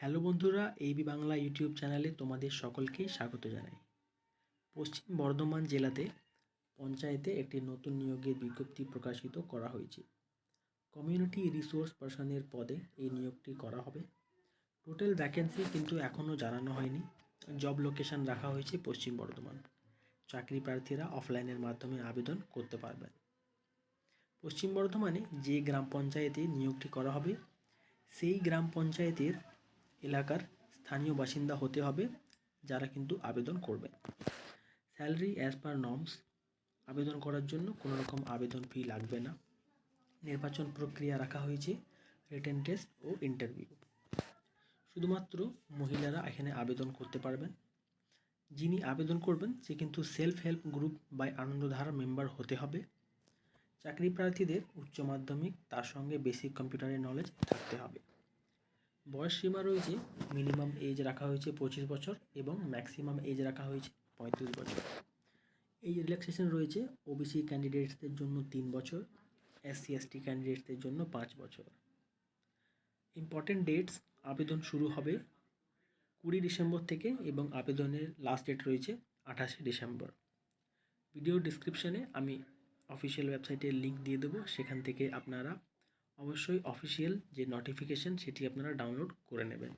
Hello বন্ধুরা AB Bangla YouTube চ্যানেলে তোমাদের সকলকেই স্বাগত জানাই। পশ্চিম বর্ধমান জেলাতে পঞ্চায়েতে একটি নতুন নিয়োগের বিজ্ঞপ্তি প্রকাশিত করা হয়েছে। কমিউনিটি রিসোর্স পার্সনের পদে এই নিয়োগটি করা হবে। টোটাল ভ্যাকেন্সি কিন্তু এখনও জানানো হয়নি। জব লোকেশন রাখা হয়েছে পশ্চিম বর্ধমান। চাকরি প্রার্থীরা অফলাইনের মাধ্যমে আবেদন করতে পারবেন। পশ্চিম বর্ধমানে যে গ্রাম পঞ্চায়েতে নিয়োগটি করা হবে, সেই গ্রাম পঞ্চায়েতের এলাকার স্থানীয় বাসিন্দা হতে হবে যারা কিন্তু আবেদন করবেন। স্যালারি অ্যাজ পার নর্মস আবেদন করার জন্য কোনো রকম আবেদন ফি লাগবে না। নির্বাচন প্রক্রিয়া রাখা হয়েছে রিটেন টেস্ট ও ইন্টারভিউ শুধুমাত্র মহিলারা এখানে আবেদন করতে পারবেন। যিনি আবেদন করবেন, সে কিন্তু self help group by Anandadhara member হতে হবে। চাকরি প্রার্থীদের উচ্চ মাধ্যমিক, তার সঙ্গে বেসিক কম্পিউটারের নলেজ থাকতে হবে। বয়স সীমা রয়েছে মিনিমাম এজ রাখা হয়েছে পঁচিশ বছর এবং ম্যাক্সিমাম এজ রাখা হয়েছে পঁয়ত্রিশ বছর। এই রিল্যাক্সেশন রয়েছে ওবিসি ক্যান্ডিডেটসদের জন্য তিন বছর এসসি এসটি ক্যান্ডিডেটসদের জন্য পাঁচ বছর। ইম্পর্টেন্ট ডেটস আবেদন শুরু হবে কুড়ি ডিসেম্বর থেকে এবং আবেদনের লাস্ট ডেট রয়েছে আঠাশে ডিসেম্বর। ভিডিও ডিসক্রিপশানে আমি অফিসিয়াল ওয়েবসাইটের লিঙ্ক দিয়ে দেবো, সেখান থেকে আপনারা অবশ্যই অফিসিয়াল যে নোটিফিকেশান সেটি আপনারা ডাউনলোড করে নেবেন।